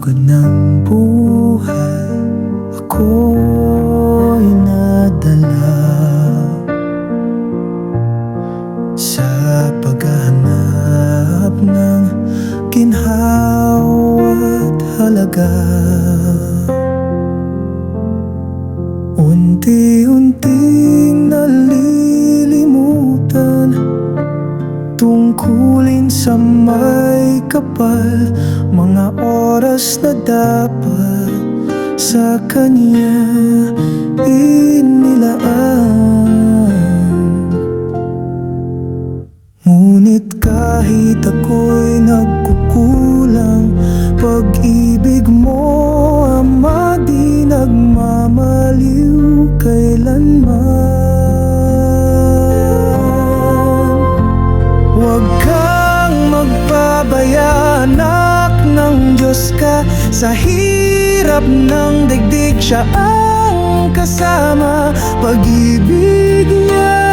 pagod ng buhay Ako'y nadala. Sa paghahanap ng ginhawa at halaga Unti-unting nalilimutan Tungkulin sa mga kapal Mga oras na dapat sa kanya inilaan. Ngunit kahit ako'y nagkukulang Sa hirap ng digdig siya ang kasama. Pag-ibig niya'y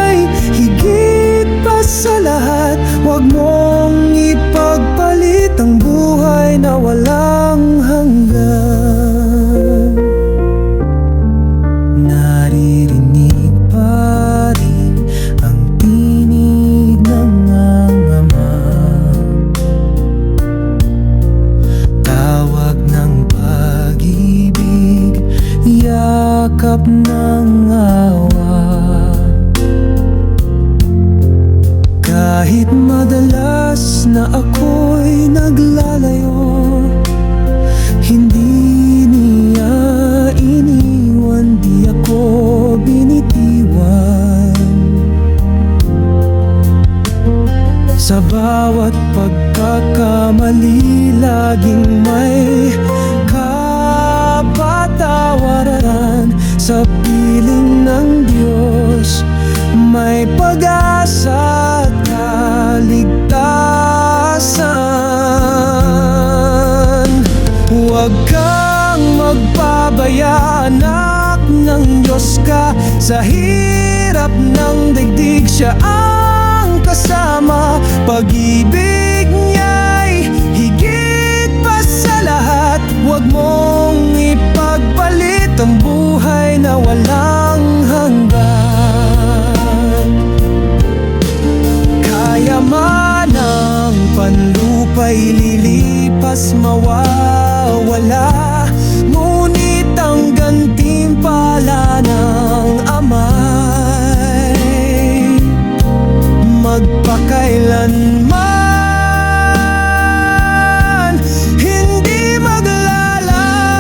yakap ng awa Kahit madalas na ako'y naglalayo Hindi niya iniwan, di ako binitiwan. Sa bawat pagkakamali Laging may Huwag kang magpabaya Anak ng Diyos ka. Sa hirap ng digdig Siya ang kasama. Pag-ibig niya'y higit pa sa lahat. Huwag mong ipagpalit ang buhay na walang hanggan. Kaya man ang panlupay lilipas mawawala Magpakailanman Hindi maglalaho.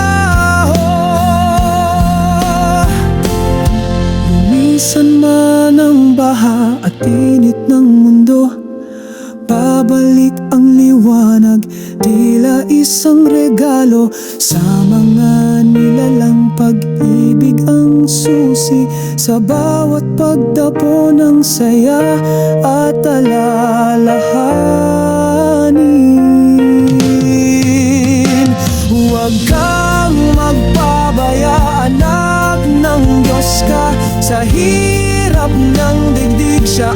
Lumisan man ang baha at init ng mundo Babalik ang liwanag Tila isang regalo. Sa mga nilalang pag-ibig ang susi Sa bawat pagdapo ng saya at alalahanin. Huwag kang magpabayaan anak ng Diyos ka. Sa hirap ng digdig siya